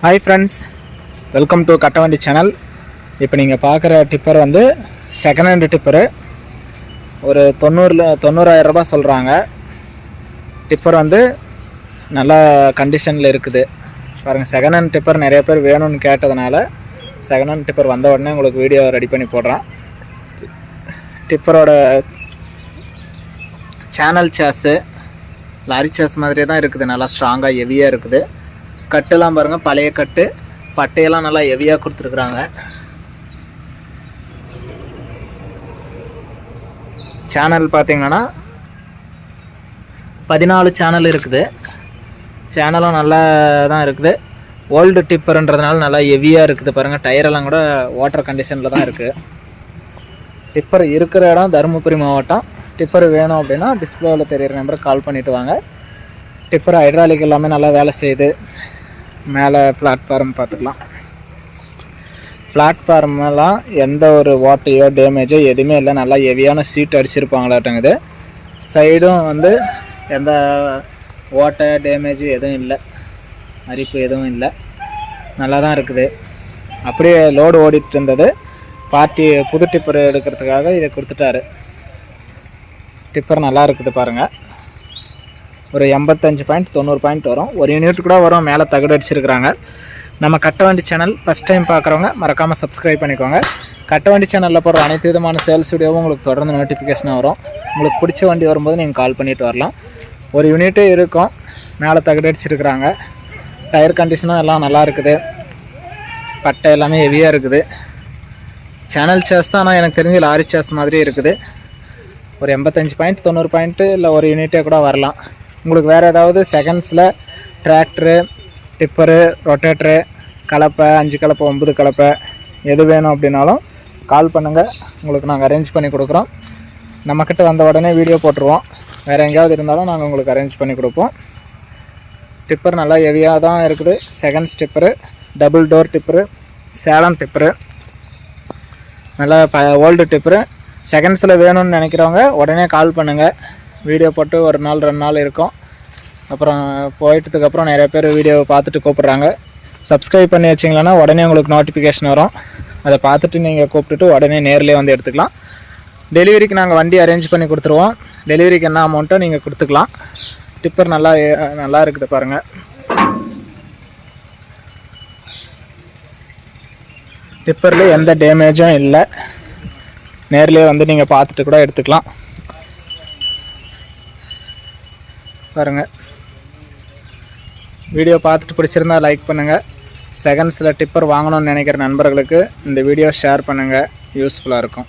Hi friends welcome to Kattavandi channel இப்போ நீங்கள் பார்க்குற டிப்பர் வந்து செகண்ட் ஹேண்டு டிப்பரு ஒரு தொண்ணூறில் தொண்ணூறாயிரம் ரூபாய் சொல்கிறாங்க டிப்பர் வந்து நல்ல கண்டிஷனில் இருக்குது. பாருங்கள் செகண்ட் ஹேண்ட் டிப்பர் நிறைய பேர் வேணும்னு கேட்டதுனால செகண்ட் ஹேண்ட் டிப்பர் வந்த உடனே உங்களுக்கு வீடியோ ரெடி பண்ணி போடுறேன் டிப்பரோட சேனல் சேஸு லாரி சேஸ் மாதிரியே தான் இருக்குது. நல்லா ஸ்ட்ராங்காக ஹெவியாக இருக்குது. கட்டெல்லாம் பாருங்கள் பழைய கட்டு. பட்டையெல்லாம் நல்லா ஹெவியாக கொடுத்துருக்குறாங்க. சேனல் பார்த்தீங்கன்னா பதினாலு சேனல் இருக்குது. சேனலும் நல்லா தான் இருக்குது. ஓல்டு டிப்பருன்றதுனால நல்லா ஹெவியாக இருக்குது பாருங்கள் டயரெல்லாம் கூட வாட்டர் கண்டிஷனில் தான் இருக்குது டிப்பர் இருக்கிற இடம் தருமபுரி மாவட்டம். டிப்பர் வேணும் அப்படின்னா டிஸ்பிளேவில் தெரியிற நம்பருக்கு கால் பண்ணிவிட்டு வாங்க. டிப்பர் ஹைட்ராலிக் எல்லாமே நல்லா வேலை செய்யுது. மேலே பிளாட்ஃபார்ம் பார்த்துக்கலாம். பிளாட்ஃபார்மெல்லாம் எந்த ஒரு வாட்டையோ டேமேஜோ எதுவுமே இல்லை. நல்லா ஹெவியான சீட் அடிச்சிருப்பாங்களாட்டங்குது சைடும் வந்து எந்த ஓட்டை டேமேஜ் எதுவும் இல்லை. அரிப்பு எதுவும் இல்லை. நல்லா தான் இருக்குது. அப்படியே லோடு ஓடிட்டு இருந்தது பார்ட்டி புது டிப்பர் எடுக்கிறதுக்காக இதை கொடுத்துட்டாரு. டிப்பர் நல்லா இருக்குது பாருங்கள் ஒரு எண்பத்தஞ்சு பாயிண்ட் தொண்ணூறு பாயிண்ட் வரும். ஒரு யூனிட் கூட வரும் மேலே தகடு அடிச்சிருக்கிறாங்க. நம்ம கட்ட வண்டி சேனல் ஃபஸ்ட் டைம் பார்க்குறவங்க மறக்காமல் சப்ஸ்கிரைப் பண்ணிக்கோங்க. கட்ட வண்டி சேனலில் போகிற அனைத்து விதமான சேல்ஸ் வீடியோவும் உங்களுக்கு தொடர்ந்து நோட்டிஃபிகேஷனாக வரும். உங்களுக்கு பிடிச்ச வண்டி வரும்போது நீங்கள் கால் பண்ணிட்டு வரலாம். ஒரு யூனிட்டே இருக்கும் மேலே தகடு அடிச்சிருக்கிறாங்க. டயர் கண்டிஷனும் எல்லாம் நல்லா இருக்குது. பட்டை எல்லாமே ஹெவியாக இருக்குது. சேனல் சேஸ் தான் ஆனால் எனக்கு தெரிஞ்சு லாரி சேஸ் மாதிரி இருக்குது. ஒரு எண்பத்தஞ்சு பாயிண்ட் தொண்ணூறு பாயிண்ட்டு இல்லை ஒரு யூனிட்டே கூட வரலாம். உங்களுக்கு வேறு ஏதாவது செகண்ட்ஸில் டிராக்டரு டிப்பரு ரொட்டேட்ரு கலப்பை அஞ்சு கலப்பை ஒம்பது கலப்பை எது வேணும் அப்படின்னாலும் கால் பண்ணுங்கள் உங்களுக்கு நாங்கள் அரேஞ்ச் பண்ணி கொடுக்குறோம். நம்மக்கிட்ட வந்த உடனே வீடியோ போட்டுருவோம். வேறு எங்கேயாவது இருந்தாலும் நாங்கள் உங்களுக்கு அரேஞ்ச் பண்ணி கொடுப்போம். டிப்பர் நல்லா ஹெவியாக தான் இருக்குது. Seconds tipper double door tipper Salem tipper நல்லா ப ஓல்டு டிப்பரு செகண்ட்ஸில் வேணும்னு நினைக்கிறவங்க உடனே கால் பண்ணுங்கள் வீடியோ போட்டு ஒரு நாள் ரெண்டு நாள் இருக்கும். அப்புறம் போயிட்டதுக்கப்புறம் நிறைய பேர் வீடியோவை பார்த்துட்டு கூப்பிட்றாங்க. சப்ஸ்கிரைப் பண்ணி வச்சிங்களன்னா உடனே உங்களுக்கு நோட்டிஃபிகேஷன் வரும். அதை பார்த்துட்டு நீங்கள் கூப்பிட்டுட்டு உடனே நேர்லேயே வந்து எடுத்துக்கலாம். டெலிவரிக்கு நாங்கள் வண்டி அரேஞ்ச் பண்ணி கொடுத்துருவோம். டெலிவரிக்கு என்ன அமௌண்ட்டோ நீங்கள் கொடுத்துக்கலாம். டிப்பர் நல்லா நல்லா இருக்குது பாருங்கள் டிப்பரில் எந்த டேமேஜும் இல்லை. நேர்லேயே வந்து நீங்கள் பார்த்துட்டு கூட எடுத்துக்கலாம். பாருங்கள் வீடியோ பார்த்துட்டு பிடிச்சிருந்தா லைக் பண்ணுங்கள் செகண்ட்ஸில் டிப்பர் வாங்கணும்னு நினைக்கிற நண்பர்களுக்கு இந்த வீடியோ ஷேர் பண்ணுங்கள் யூஸ்ஃபுல்லாக இருக்கும்.